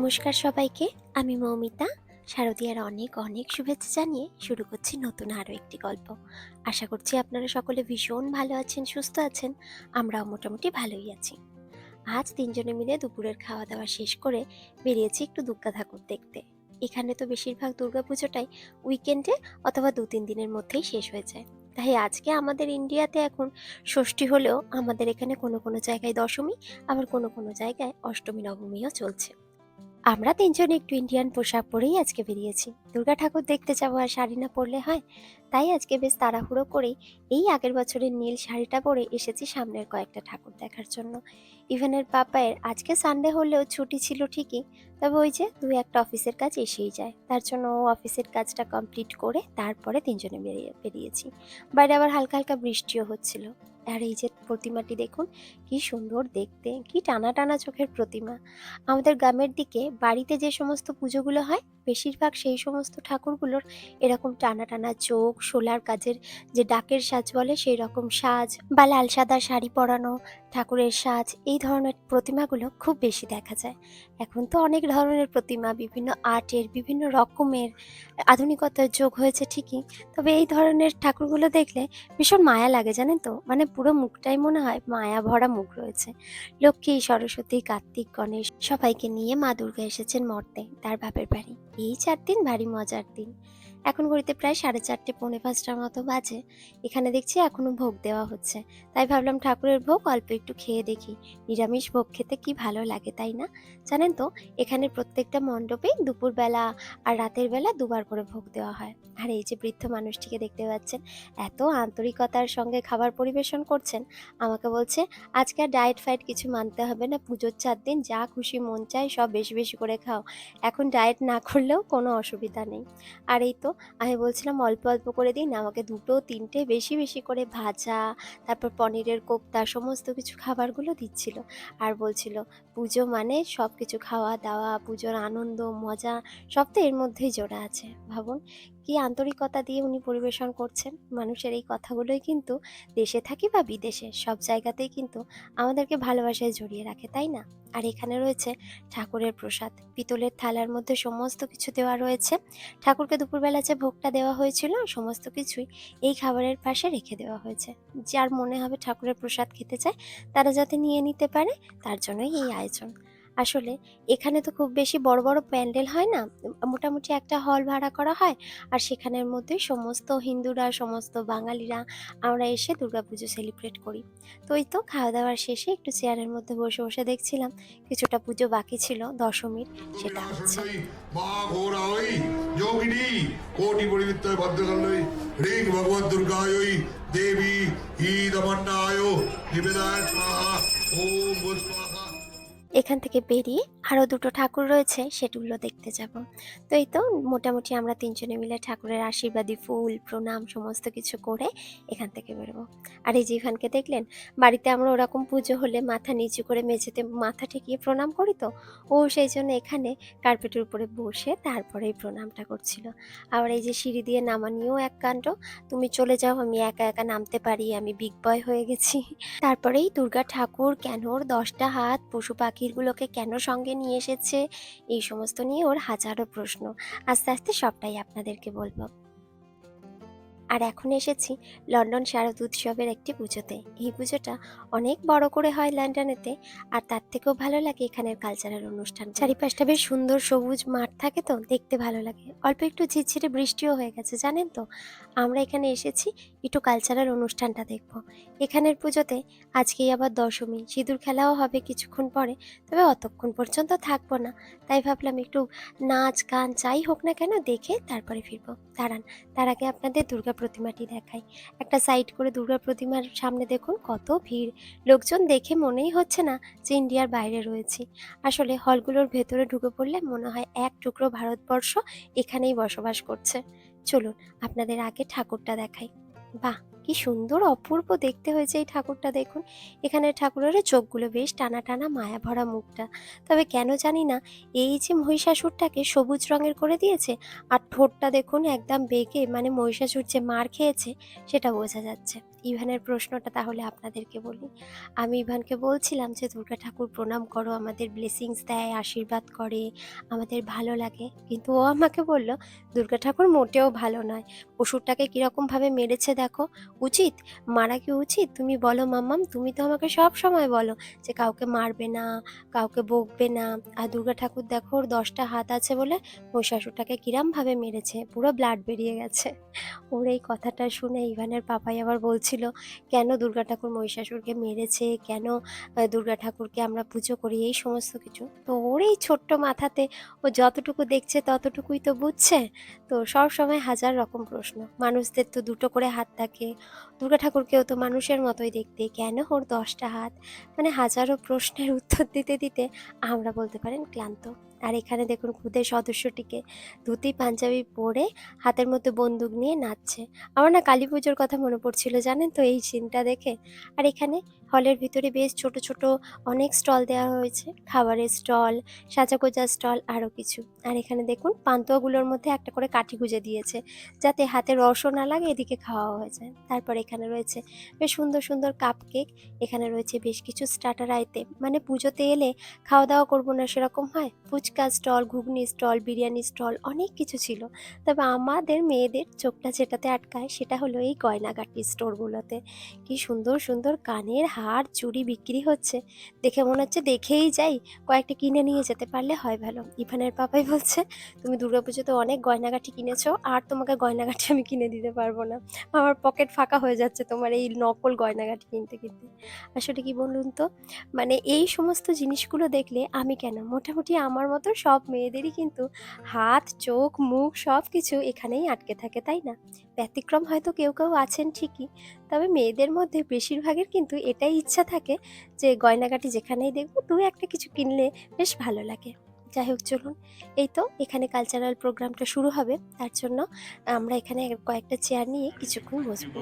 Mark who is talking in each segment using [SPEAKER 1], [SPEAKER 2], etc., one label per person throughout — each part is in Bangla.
[SPEAKER 1] নমস্কার সবাইকে। আমি মৌমিতা। শারদীয়ার অনেক অনেক শুভেচ্ছা জানিয়ে শুরু করছি নতুন আরও একটি গল্প। আশা করছি আপনারা সকলে ভীষণ ভালো আছেন, সুস্থ আছেন। আমরাও মোটামুটি ভালোই আছি। আজ তিনজনে মিলে দুপুরের খাওয়া দাওয়া শেষ করে বেরিয়েছি একটু দুর্গা ঠাকুর দেখতে। এখানে তো বেশিরভাগ দুর্গাপুজোটাই উইকেন্ডে অথবা দু তিন দিনের মধ্যেই শেষ হয়ে যায়। তাই আজকে আমাদের ইন্ডিয়াতে এখন ষষ্ঠী হলেও আমাদের এখানে কোনো কোনো জায়গায় দশমী, আবার কোনো কোনো জায়গায় অষ্টমী, নবমীও চলছে। আমরা তিনজন একটু ইন্ডিয়ান পোশাক পরেই আজকে বেরিয়েছি। দুর্গা ঠাকুর দেখতে যাব আর শাড়ি না পরলে হয়। তাই আজকে বেশ তাড়াহুড়ো করে এই আগের বছরের নীল শাড়িটা পরে এসেছি সামনের কয়েকটা ঠাকুর দেখার জন্য। ইভেনের পাপায়ের আজকে সানডে হলেও ছুটি ছিল ঠিকই, তবে ওই যে দুই একটা অফিসের কাজ এসেই যায়। তার জন্য ও অফিসের কাজটা কমপ্লিট করে তারপরে তিনজনে বেরিয়ে, বেরিয়েছি। বাইরে আবার হালকা হালকা বৃষ্টিও হচ্ছিল। আর এই যে প্রতিমাটি দেখুন, কি সুন্দর দেখতে, কি টানা টানা চোখের প্রতিমা। আমাদের গ্রামের দিকে বাড়িতে যে সমস্ত পুজোগুলো হয়, বেশিরভাগ সেই সমস্ত ঠাকুরগুলোর এরকম টানা টানা চোখ, সোলার কাজের যে ডাকের সাজ বলে, সেই রকম সাজ বা লাল সাদা শাড়ি পরানো ঠাকুরের সাজ, এই ধরনের প্রতিমাগুলো খুব বেশি দেখা যায়। এখন তো অনেক ধরনের প্রতিমা, বিভিন্ন আর্টের, বিভিন্ন রকমের আধুনিকতার যোগ হয়েছে ঠিকই। তবে এই ধরনের ঠাকুরগুলো দেখলে ভীষণ মায়া লাগে, জানেন তো? মানে পুরো মুখটাই মনে হয় মায়া ভরা মুখ রয়েছে। লক্ষ্মী, সরস্বতী, কার্তিক, গণেশ, সবাইকে নিয়ে মা দুর্গা এসেছেন মর্তে, তার বাপের বাড়ি। এই চার দিন ভারী মজার দিন। এখন ঘড়িতে প্রায় সাড়ে চারটে পৌনে পাঁচটার মতো বাজে। এখানে দেখছি এখনও ভোগ দেওয়া হচ্ছে। তাই ভাবলাম ঠাকুরের ভোগ অল্প একটু খেয়ে দেখি। নিরামিষ ভোগ খেতে কি ভালো লাগে, তাই না? জানেন তো, এখানে প্রত্যেকটা মণ্ডপেই দুপুরবেলা আর রাতের বেলা দুবার করে ভোগ দেওয়া হয়। আর এই যে বৃদ্ধ মানুষটিকে দেখতে পাচ্ছেন, এত আন্তরিকতার সঙ্গে খাবার পরিবেশন করছেন। আমাকে বলছে, আজকে ডায়েট ফাইট কিছু মানতে হবে না, পুজোর চার দিন যা খুশি মন চায় সব বেশি বেশি করে খাও। এখন ডায়েট না করলেও কোনো অসুবিধা নেই। আর এই তো আমি বলছিলাম, অল্প অল্প করে দিন, আমাকে দুটো, তিনটে, বেশি বেশি করে ভাজা, তারপর পনিরের কোপ্তা, সমস্ত কিছু খাবারগুলো দিচ্ছিল। আর বলছিল, পুজো মানে সব কিছু খাওয়া দাওয়া পুজোর আনন্দ, মজা, সব তো এর মধ্যেই জোড়া আছে, ভাবুন। কি আন্তরিকতা দিয়ে উনি পরিবেশন করছেন। মানুষের এই কথাগুলোই কিন্তু দেশে থাকি বা বিদেশে সব জায়গাতেই কিন্তু আমাদেরকে ভালোবাসায় জড়িয়ে রাখে, তাই না? আর এখানে রয়েছে ঠাকুরের প্রসাদ। পিতলের থালার মধ্যে সমস্ত কিছু দেওয়া রয়েছে। ঠাকুরকে দুপুরবেলা যে ভোগটা দেওয়া হয়েছিল, সমস্ত কিছুই এই খাবারের পাশে রেখে দেওয়া হয়েছে। যার মনে হবে ঠাকুরের প্রসাদ খেতে চায়, তারা যাতে নিয়ে নিতে পারে, তার জন্যই এই আয়োজন। আসলে এখানে তো খুব বেশি বড় বড় প্যান্ডেল হয় না? মোটামুটি একটা হল ভাড়া করা হয়। আর সেখানের মধ্যে সমস্ত হিন্দুরা, সমস্ত বাঙালিরা, আমরা এসে দুর্গাপুজো সেলিব্রেট করি। তো এই তো খাওয়া দাওয়ার শেষে একটু চেয়ারের মধ্যে বসে বসে দেখছিলাম। কিছুটা পুজো বাকি ছিল, দশমীর, সেটা হচ্ছে।
[SPEAKER 2] দেবী ঈদমন্নায় নিবেদায় স্বাহা ওম
[SPEAKER 1] এখান থেকে বেরিয়ে আরও দুটো ঠাকুর রয়েছে, সেগুলো দেখতে যাব। তো এই তো মোটামুটি আমরা তিনজনে মিলে ঠাকুরের আশীর্বাদী ফুল, প্রণাম সমস্ত কিছু করে এখান থেকে বেরোবো। আর এই যে দেখলেন, বাড়িতে আমরা ওরকম পুজো হলে মাথা নিচু করে মেঝেতে মাথা ঠেকিয়ে প্রণাম করি তো? ও সেই জন্য এখানে কার্পেটের উপরে বসে তারপরে এই প্রণামটা করছিল। আবার এই যে সিঁড়ি দিয়ে নামানিও এক কাণ্ড, তুমি চলে যাও, আমি একা একা নামতে পারি, আমি বিগ বয় হয়ে গেছি। তারপরেই দুর্গা ঠাকুর কেন দশটা হাত, পশু পাখিগুলোকে কেন সঙ্গে নিয়ে এসেছে। এই সমস্ত নিয়ে ওর হাজারো প্রশ্ন। আস্তে আস্তে সবটাই আপনাদেরকে বলব। আর এখন এসেছি লন্ডন শারদ উৎসবের একটি পুজোতে। এই পুজোটা অনেক বড় করে হয় লন্ডনেতে, আর তার থেকেও ভালো লাগে এখানের কালচারাল অনুষ্ঠান। চারিপাশটা বেশ সুন্দর সবুজ মাঠ থাকে তো, দেখতে ভালো লাগে। অল্প একটু ঝিরঝিরে বৃষ্টিও হয়ে গেছে, জানেন তো? আমরা এখানে এসেছি একটু কালচারাল অনুষ্ঠানটা দেখব। এখানের পুজোতে আজকেই আবার দশমী, সিঁদুর খেলাও হবে কিছুক্ষণ পরে, তবে অতক্ষণ পর্যন্ত থাকব না। তাই ভাবলাম একটু নাচ, গান যাই হোক না কেন, দেখে তারপরে ফিরবো। দাঁড়ান, তার আগে আপনাদের দুর্গা প্রতিমাটি দেখাই। একটা সাইড করে দুর্গা প্রতিমার সামনে দেখুন, কত ভিড়। লোকজন দেখে মনেই হচ্ছে না যে ইন্ডিয়ার বাইরে রয়েছি। আসলে হলগুলোর ভেতরে ঢুকে পড়লে মনে হয় এক টুকরো ভারতবর্ষ এখানেই বসবাস করছে। চলুন আপনাদের আগে ঠাকুরটা দেখাই। বাহ, কি সুন্দর অপূর্ব দেখতে হয়েছে এই ঠাকুরটা দেখুন। এখানে ঠাকুরের চোখগুলো বেশ টানা টানা মায়া ভরা মুখটা। তবে কেন জানি না, এই যে মহিষাসুরটাকে সবুজ রঙের করে দিয়েছে আর ঠোঁটটা দেখুন একদম বেঁকে মানে মহিষাসুর যে মার খেয়েছে, সেটা বোঝা যাচ্ছে। ইভানের প্রশ্নটা তাহলে আপনাদেরকে বলি। আমি ইভানকে বলছিলাম যে, দুর্গা ঠাকুর প্রণাম করো, আমাদের ব্লেসিংস দেয়, আশীর্বাদ করে, আমাদের ভালো লাগে। কিন্তু ও আমাকে বলল, দুর্গা ঠাকুর মোটেও ভালো নয়। পশুরটাকে কীরকমভাবে মেরেছে দেখো। উচিত? মারা কি উচিত? তুমি বলো, মাম্মাম, তুমি তো আমাকে সব সময় বলো যে, কাউকে মারবে না, কাউকে বকবে না। আর দুর্গা ঠাকুর দেখো, ওর দশটা হাত আছে বলে মহিষাসুরটাকে কিরমভাবে মেরেছে? পুরো ব্লাড বেরিয়ে গেছে। ওর এই কথাটা শুনে ইভানের পাপাই আবার বলছিল, কেন দুর্গা ঠাকুর মহিষাসুরকে মেরেছে? কেন দুর্গা ঠাকুরকে আমরা পুজো করি? এই সমস্ত কিছু। তো ওর এই ছোট্ট মাথাতে ও যতটুকু দেখছে ততটুকুই তো বুঝছে। তো সব সময় হাজার রকম প্রশ্ন। মানুষদের তো দুটো করে হাত থাকে। দুর্গা ঠাকুরকেও তো মানুষের মতোই দেখতে। কেন ওর দশটা হাত? মানে হাজারো প্রশ্নের উত্তর দিতে দিতে আমরা বলতে পারেন ক্লান্ত। আর এখানে দেখুন খুদের সদস্যটিকে ধুতি, পাঞ্জাবি পরে হাতের মধ্যে বন্দুক নিয়ে নাচছে। আমার না কালী পুজোর কথা মনে পড়ছিল, জানেন তো এই সিনটা দেখে? আর এখানে হলের ভিতরে বেশ ছোট ছোট অনেক স্টল দেওয়া হয়েছে। খাবারের স্টল সাজাগোজা স্টল আরও কিছু। আর এখানে দেখুন পান্তুয়াগুলোর মধ্যে একটা করে কাঠি গুঁজে দিয়েছে, যাতে হাতে রসও না লাগে, এদিকে খাওয়া হয়ে যায়। তারপর এখানে রয়েছে বেশ সুন্দর সুন্দর কাপ কেক এখানে রয়েছে বেশ কিছু স্টার্টার আইটেম মানে পুজোতে এলে খাওয়া দাওয়া করব না সেরকম হয়? Phuchka stall, ghugni stall, biryani stall, অনেক কিছু ছিল। তবে আমাদের মেয়েদের চোখটা যেটাতে আটকায় সেটা হলো এই গয়নাগাটি স্টোরগুলোতে। কি সুন্দর সুন্দর কানের হার চুড়ি বিক্রি হচ্ছে। দেখে মনে হচ্ছে দেখেই যাই, কয়েকটা কিনে নিয়ে যেতে পারলে হয় ভালো। ইভানের পাপাই বলছে, তুমি দুর্গাপুজোতে অনেক গয়নাগাটি কিনেছো, আর তোমাকে গয়নাগাটি আমি কিনে দিতে পারব না। আমার পকেট ফাঁকা হয়ে যাচ্ছে তোমার এই নকল গয়নাগাটি কিনতে কিনতে। আসলে কি বলুন তো? মানে এই সমস্ত জিনিসগুলো দেখলে আমি কেন? মোটামুটি আমার মতো সব মেয়েদেরই কিন্তু হাত, চোখ, মুখ সব কিছু এখানেই আটকে থাকে, তাই না? ব্যতিক্রম হয়তো কেউ কেউ আছেন ঠিকই, তবে মেয়েদের মধ্যে বেশিরভাগের কিন্তু এটাই ইচ্ছা থাকে যে গয়নাগাটি যেখানেই দেখব দু একটা কিছু কিনলে বেশ ভালো লাগে। যাই হোক, চলুন। এই তো এখানে কালচারাল প্রোগ্রামটা শুরু হবে। তার জন্য আমরা এখানে কয়েকটা চেয়ার নিয়ে কিছুক্ষণ বসবো।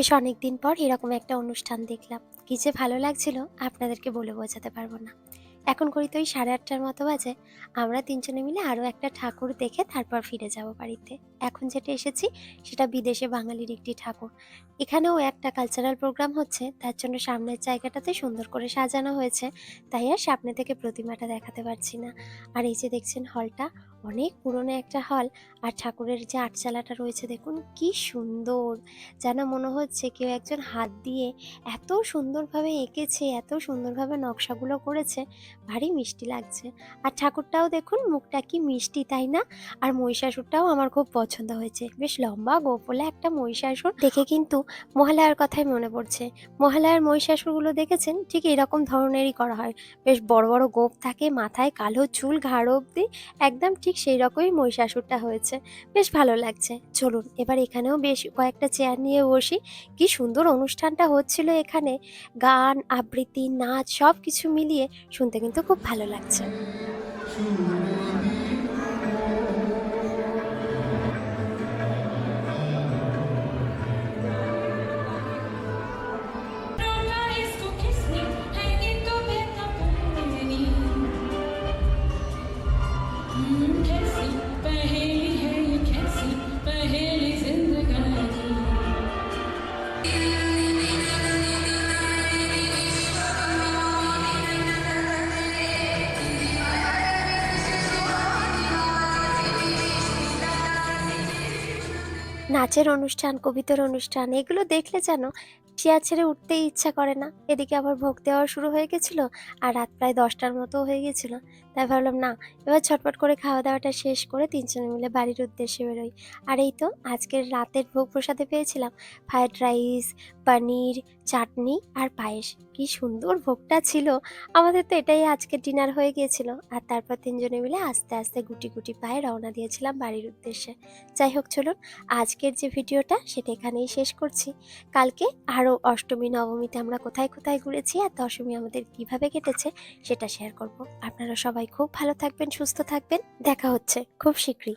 [SPEAKER 1] বেশ অনেক দিন পর এরকম একটা অনুষ্ঠান দেখলাম। কি যে ভালো লাগছিল, আপনাদেরকে বলে বোঝাতে পারব না। এখন করি তো ওই সাড়ে আটটার মতো বাজে, আমরা তিনজনে মিলে আরও একটা ঠাকুর দেখে তারপর ফিরে যাব বাড়িতে। এখন যেটা এসেছি, সেটা বিদেশে বাঙালির একটি ঠাকুর। এখানেও একটা কালচারাল প্রোগ্রাম হচ্ছে, তার জন্য সামনের জায়গাটাতে সুন্দর করে সাজানো হয়েছে, তাই আর সামনে থেকে প্রতিমাটা দেখাতে পারছি না। আর এই যে দেখছেন হলটা অনেক পুরনো একটা হল আর ঠাকুরের যে আটচালাটা রয়েছে, দেখুন কি সুন্দর। যেন মনে হচ্ছে কেউ একজন হাত দিয়ে এত সুন্দরভাবে এঁকেছে, এত সুন্দরভাবে নকশাগুলো করেছে। ভারী মিষ্টি লাগছে। আর ঠাকুরটাও দেখুন মুখটা কি মিষ্টি, তাই না? আর মহিষাসুরটাও আমার খুব পছন্দ হয়েছে। বেশ লম্বা গোপলে একটা মহিষাসুর। দেখে কিন্তু মহালয়ার কথাই মনে পড়ছে। মহালয়ার মহিষাসুরগুলো দেখেছেন? ঠিক এরকম ধরনেরই করা হয়। বেশ বড় বড় গোপ থাকে, মাথায় কালো চুল ঘাড় অব্দি একদম ঠিক সেই রকমই মহিষাসুরটা হয়েছে। বেশ ভালো লাগছে। চলুন, এবার এখানেও বেশ কয়েকটা চেয়ার নিয়ে বসি। কি সুন্দর অনুষ্ঠানটা হচ্ছিল এখানে। গান, আবৃত্তি, নাচ সব কিছু মিলিয়ে শুনতে কিন্তু খুব ভালো লাগছে। নাচের অনুষ্ঠান কবিতার অনুষ্ঠান এগুলো দেখলে যেন চেয়ার ছেড়ে উঠতেই ইচ্ছা করে না। এদিকে আবার ভোগ দেওয়া শুরু হয়ে গেছিল আর রাত প্রায় দশটার মতো হয়ে গেছিল। তাই ভাবলাম, না, এবার ছটপট করে খাওয়া দাওয়াটা শেষ করে তিনজনে মিলে বাড়ির উদ্দেশ্যে বেরোই। আর এই তো আজকের রাতের ভোগ প্রসাদে পেয়েছিলাম ফ্রায়েড রাইস, পনির, চাটনি আর পায়েস। কি সুন্দর ভোগটা ছিল। আমাদের তো এটাই আজকের ডিনার হয়ে গিয়েছিল আর তারপর তিনজনে মিলে আস্তে আস্তে গুটি গুটি পায়ে রওনা দিয়েছিলাম বাড়ির উদ্দেশ্যে। যাই হোক, চলুন আজকের যে ভিডিওটা সেটা এখানেই শেষ করছি। কালকে আরও অষ্টমী, নবমীতে আমরা কোথায় কোথায় ঘুরেছি আর দশমী আমাদের কীভাবে কেটেছে সেটা শেয়ার করব। আপনারা সবাই খুব ভালো থাকবেন, সুস্থ থাকবেন। দেখা হচ্ছে খুব শীঘ্রই।